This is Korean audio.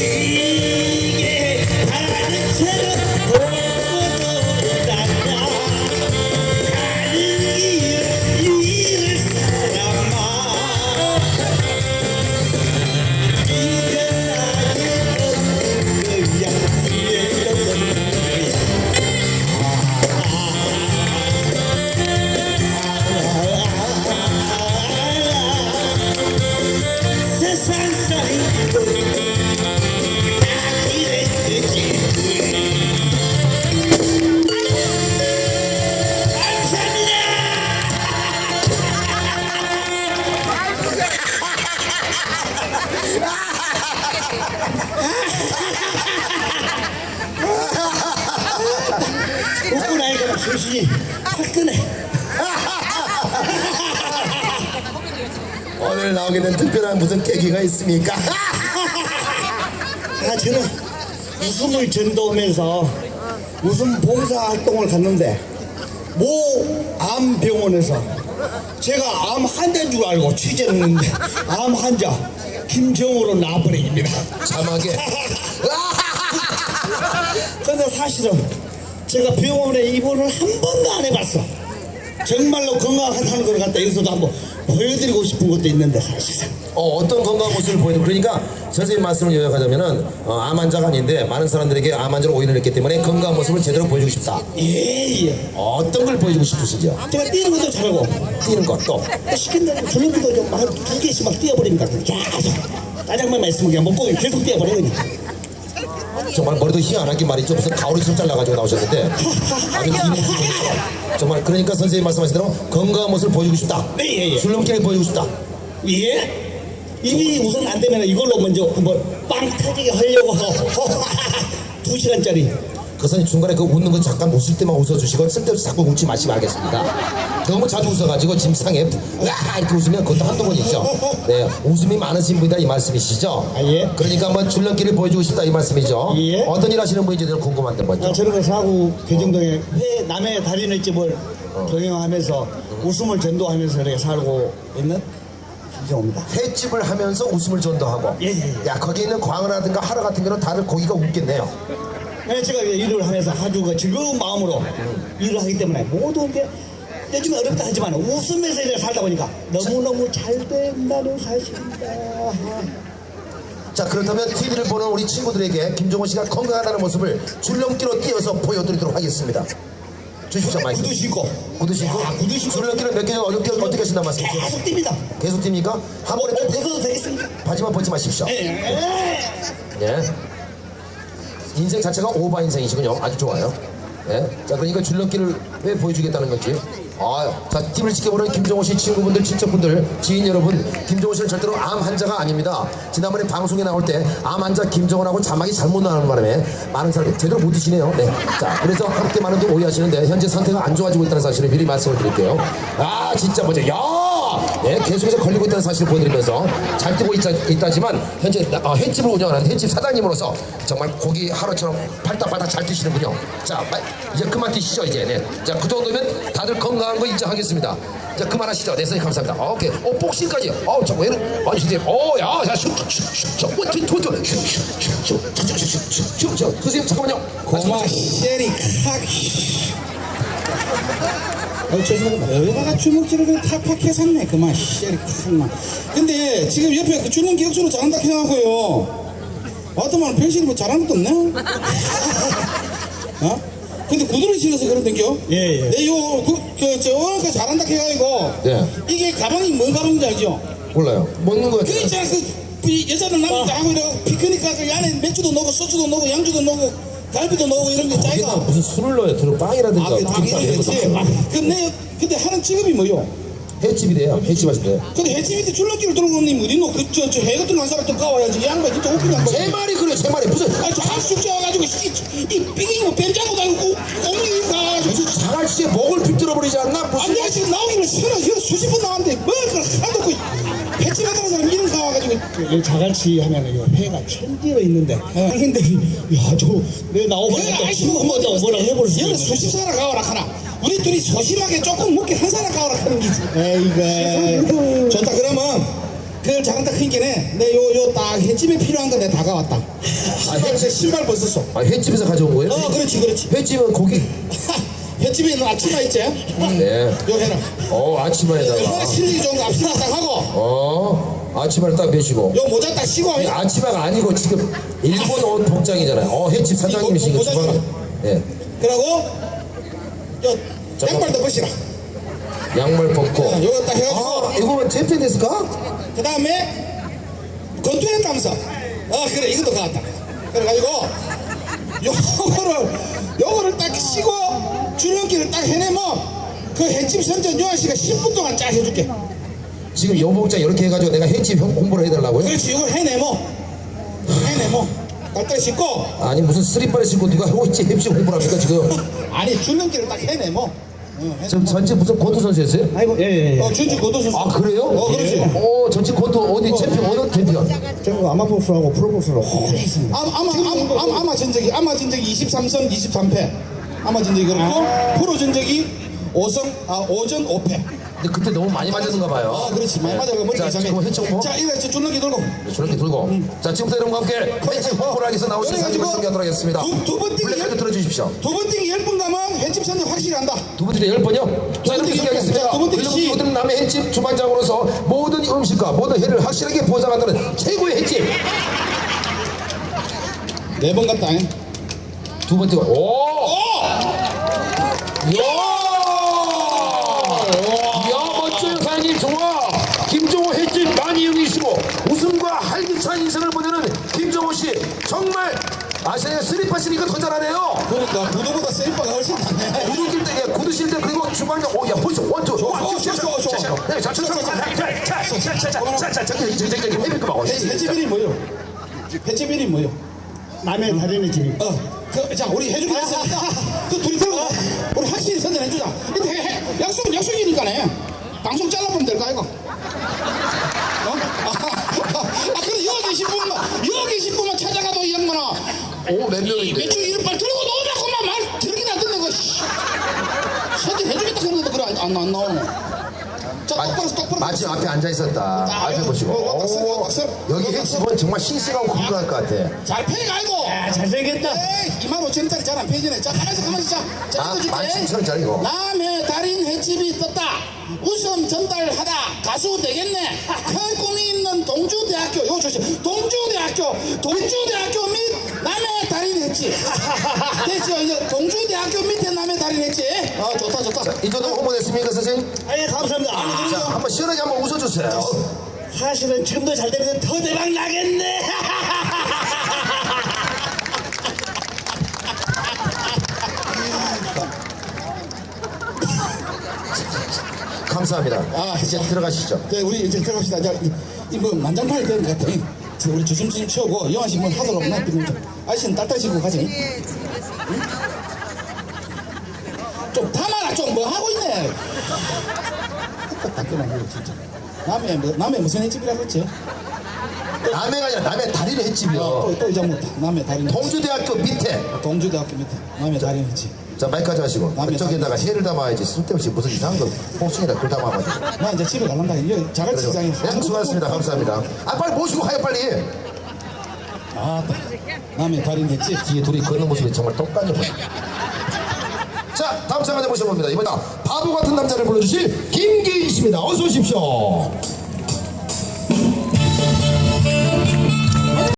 see. 화끈해 오늘 나오게 된 특별한 무슨 계기가 있습니까? 아, 저는 웃음을 전도하면서 웃음 봉사 활동을 갔는데 모 암병원에서 제가 암 환자인 줄 알고 취재를 했는데 암 환자 김정으로 나버립니다. 자막에 근데 사실은 제가 병원에 입원을 한 번도 안 해봤어. 정말로 건강하다는 걸 갖다 여기서도 한번 보여드리고 싶은 것도 있는데 사실은. 어, 어떤 건강 모습을 보이는 그러니까 선생님 말씀을 요약하자면은 어, 암 환자가 아닌데 많은 사람들에게 암 환자로 오인을 했기 때문에 건강 모습을 제대로 보여주고 싶다. 예, 예. 어떤 걸 보여주고 싶으시죠? 제가 뛰는 것도 잘하고 뛰는 것도 시킨다고 줄넘기도 좀한두 개씩 막 뛰어버립니다. 계속 짜장면만 있으면 그냥 먹고 계속 그냥. 정말 머리도 희한하게 말이죠. 무슨 가오리처럼 잘라가지고 나오셨는데 아주 정말 그러니까 선생님 말씀하신 대로 건강한 모습을 보여주고 싶다. 네, 예, 예. 줄넘기를 보여주고 싶다. 예? 입이 우선 안 되면 이걸로 먼저 한번 빵 터지게 하려고 두 시간짜리. 그 선생님 중간에 그 웃는 거 잠깐 웃을 때만 웃어주시고 쓸데없이 자꾸 웃지 마시면 알겠습니다. 너무 자주 웃어가지고 짐 상에 으아 이렇게 웃으면 그것도 한두 번 있죠. 네, 웃음이 많으신 분이다 이 말씀이시죠. 아, 예. 그러니까 한번 줄넘기를 보여주고 싶다 이 말씀이죠. 예. 어떤 일 하시는 분인지 늘 궁금한데 먼저. 아, 저런 거 사고 개정동에 회 남의 다리는 집을 경영하면서 웃음을 전도하면서 이렇게 살고 있는 김정호입니다. 횟집을 하면서 웃음을 전도하고 예, 예, 예. 야 거기 있는 광어라든가 하루 같은 경우는 다들 고기가 웃겠네요 네, 제가 일을 하면서 아주 그 즐거운 마음으로 일을 하기 때문에 모든 게 요즘에 어렵다 하지만 웃으면서 이렇게 살다 보니까 너무너무 잘 된다는 사실입니다. 자 그렇다면 TV를 보는 우리 친구들에게 김종호 씨가 건강하다는 모습을 줄넘기로 띄어서 보여드리도록 하겠습니다 주십시오 마이크 구두 신고 구두 신고 야, 구두 신고 줄넘기를 몇 개월 어렵게 어떻게 하신단 말씀이죠? 계속 뜁니다. 계속 뜁니까? 한 번에 어, 벗어도 되겠습니까? 바지만 벗지 마십시오 예. 예. 인생 자체가 오바 인생이시군요. 아주 좋아요. 예. 자, 그러니까 줄넘기를 왜 보여주겠다는 건지. 아, 자, 팀을 지켜보는 김정호 씨 친구분들, 친척분들, 지인 여러분, 김정호 씨는 절대로 암 환자가 아닙니다. 지난번에 방송에 나올 때 암 환자 김정호라고 자막이 잘못 나오는 바람에 많은 사람들이 제대로 못 드시네요. 네. 자, 그래서 함께 많은 분 오해하시는데 현재 상태가 안 좋아지고 있다는 사실을 미리 말씀을 드릴게요. 아, 진짜 뭐죠? 야! 네, 계속해서 걸리고 있다는 사실을 보여드리면서 잘 뛰고 있자, 있다지만 현재 나- 어, 횟집을 운영하는 횟집 사장님으로서 정말 고기 하루처럼 팔딱팔딱 잘 뛰시는군요. 자, 마- 이제 그만 뛰시죠 이제. 네. 자, 그 정도면 다들 건강한 거 인정하겠습니다. 자, 그만하시죠. 네, 선생님 감사합니다. 어, 오케이. 어, 복싱까지. 어, 저 왜는 아니 선생님. 어, 야, 야, 슉, 슉, 슉, 저, 원, 투, 투, 투, 슉, 슉, 슉, 슉, 슉, 슉, 슉, 슉, 저, 선생님 잠깐만요. 고마 쉐리 칵 어, 죄송합니다. 여기다가 주먹질을 그냥 탁탁 해샀네. 그만, 쉐리 칵만. 근데 지금 옆에 그 주먹 역수로 잘한다 해갖고요. 왔더만 변신이 뭐 잘하는 것도 없네? 어? 근데 구두를 신어서 그러던겨? 예, 예. 네, 요, 그, 그, 저, 그 잘한다 해가지고. 네. 이게 가방이 뭔 가방인지 알죠? 몰라요. 먹는 거그 같아요. 있잖아, 그, 이 여자는 남자 하고 이래가 피크니까 그 안에 맥주도 넣고 소주도 넣고 양주도 넣고 갈비도 넣고 이런 거 거기다 짜이가. 무슨 술을 넣어요. 들어 빵이라든가 아, 그 당연히 거. 그렇지. 근데, 근데 하는 직업이 뭐요? 횟집이래요. 횟집 하신대요. 근데 해집인데 줄넘기를 들어오는 님 어딨노? 그, 저, 저, 해 같은 거한 사람 더 가와야지. 이 양반 진짜 웃긴 양반. 제 말이 그래요. 제 말이 무슨 아니, 저 한숨 쉬어가지고, 이, 이 삐갱이 뭐 다니고, 엉덩이 가가지고. 무슨 자갈치에 목을 비틀어 버리지 않나? 아, 무슨 내가 지금 나오기를 싫어. 혀 수십 번 나왔는데, 뭘 그걸 하도 그, 해집 같은 사람 이름 가와가지고. 이 자갈치 하면 이 회가 천지로 있는데 상인들이 야저 내 나오면 그래, 또 아이, 친구 먼저 뭐라 해볼 수 얘는 있는 수십 살아 가와라 하나. 우리 둘이 소심하게 조금 먹게 한 사람 가오라 하는 기지. 에이그 좋다 그러면 그걸 잘한다 큰게네 내 요 요 딱 횟집에 필요한 거 내가 다 가왔다. 신발에서 신발 벗었어. 아 횟집에서 가져온 거예요? 어 그렇지 그렇지. 횟집은 고기. 횟집에 있는 앞치마 있지? 네. 요 해라. 어 아치마에다가. 얼마나 실력이 좋은 거 앞치마 딱 하고 어 아치마를 딱 매시고. 요 모자 딱 쓰고 아치마가 아니고 지금 일본 옷 복장이잖아요. 어 횟집 사장님이시니까 모자 주방. 좀. 예. 그러고 요 양말도 벗이라. 양말 벗고. 어, 요거 딱 해갖고 아 이거는 챔피언 됐을까? 그 다음에 건투했다면서 어 그래 이것도 가왔다 그래가지고 요거를 요거를 딱 쉬고 줄넘기를 딱 해내면 그 횟집 선전 요한 씨가 10분 동안 쫙 해줄게 지금 여복장 이렇게 해가지고 내가 형 홍보를 해달라고요? 그렇지 이걸 해내면 해내면 딸딸 씻고. 아니 무슨 스리퍼를 신고 누가 횟집 횟집 홍보를 합니까 지금? 아니 줄넘기를 딱 해내면 어, 해- 지금 전체 무슨 권투 선수였어요? 아이고 예예 어 준주 고도수. 아 그래요? 어 그렇지. 어 전체 권투 어디 챔피언 어느 챔피언? 제가 아마복수하고 프로복수를 오래 했습니다. 아마 아마 아마, 아마, 아마 전적이 아마 전적이 23선 23패. 아마 전적이 그렇고 프로 전적이 5선 아 5전 5패 근데 그때 너무 많이 맞았는가 봐요. 아 그렇지 많이 맞아가 머리 자 지금 홍보. 자 이거 이제 줄넘기 들고 저렇게 들고. 자 지금부터 여러분과 함께 하기 위해서 나오신 사진을 소개하도록 하겠습니다. 두- 두번 뛰기 블랙카드 들어주십시오. 두번 뛰기 10분 가면 횟집 선전 확실히 한다 두 번째 열 번요. 자 이렇게 얘기하겠습니다. 자, 두 번째 그리고 시. 모든 남의 횟집 주방장으로서 모든 음식과 모든 회를 확실하게 보장한다는 최고의 횟집. 네 번 갔다 잉? 두 번째 오. 오! 이 아시아에 슬리퍼 신으니까 더 잘하네요. 그러니까 구두보다 슬리퍼가 훨씬 낫네. 구두 뛸 때, 예, 구두 쉴 때 그리고 주방에 오야 포즈 원투 원투 샷샷 샷샷 샷샷 샷샷 샷샷 해지빈이 뭐요? 해지빈이 뭐요? 남의 다리는 지금. 어. 그, 자 우리 해주기로 했어. 그 둘이 들어가. 우리 확실히 선전해주자. 근데 해, 약속은 약속이니까네. 방송 잘라보면 될까 이거? 오, 몇 명인데? 매출 이름빨 들고 나오자고만 말, 들긴 안 듣는 거, 씨. 선전해주겠다 그러는데, 그래, 안, 안, 안. 자, 똑바로, 똑바로. 마침 앞에 앉아 있었다. 자, 앞에 보시고. 어, 왔다 서, 오, 왔다 서. 여기 왔다 횟집은 정말 싱싱하고 궁금할 것 같아. 잘 패가 알고. 잘생겼다 에이, 2만 5천원짜리 잘 안 패지네. 자, 가만있어, 가만있어. 자, 자, 아, 이거 줄게. 17,000원짜리 이거. 남의 달인 횟집이 떴다. 웃음 전달하다. 가수 되겠네. 큰 꿈이 있는 동주대학교. 요 조심. 동주대학교. 동주대학교 및 됐죠? 이제 동주대학교 밑에 남의 달인 횟집. 아, 좋다, 좋다. 이 정도 홍보됐습니까, 선생님? 아예 감사합니다 자, 한번 시원하게 한번 웃어주세요. 사실은 지금도 잘 되는데 더 대박 나겠네 감사합니다. 아, 이제 들어가시죠. 네, 우리 이제 들어갑시다. 자, 이, 이뭐 난장판이 되는 것 같아. 자, 우리 조심조심 치우고 영화 씨뭐 하도록 좀 아저씨는 딸딸시고 가지. 응? 좀 담아라 좀 뭐 하고 있네. 닦여만 해 진짜. 남의 뭐- 남의 무슨 횟집이라 그랬지? 남해가 아니라 남해 다리를 횟집이요. 또, 또 잊어먹었다. 남의 다리. 동주대학교 밑에. 동주대학교 밑에 남의 다리 횟집. 자, 마이크 가져가시고. 남해 그쪽에다가 해를 담아야지. 쓸데없이 무슨 이상한 거, 홍충에다 글 담아가지고. 나 이제 집에 갈란다. 여기 자갈치 시장에. 네, 수고하셨습니다. 감사합니다. 아, 빨리 모시고 가요, 빨리. 아, 남의 횟집. 뒤에 둘이 걷는 모습이 정말 똑같네 보여. 자, 다음 장관에 모셔봅니다. 이번엔 바보 같은 남자를 불러주실 김기희 씨입니다. 어서 오십시오.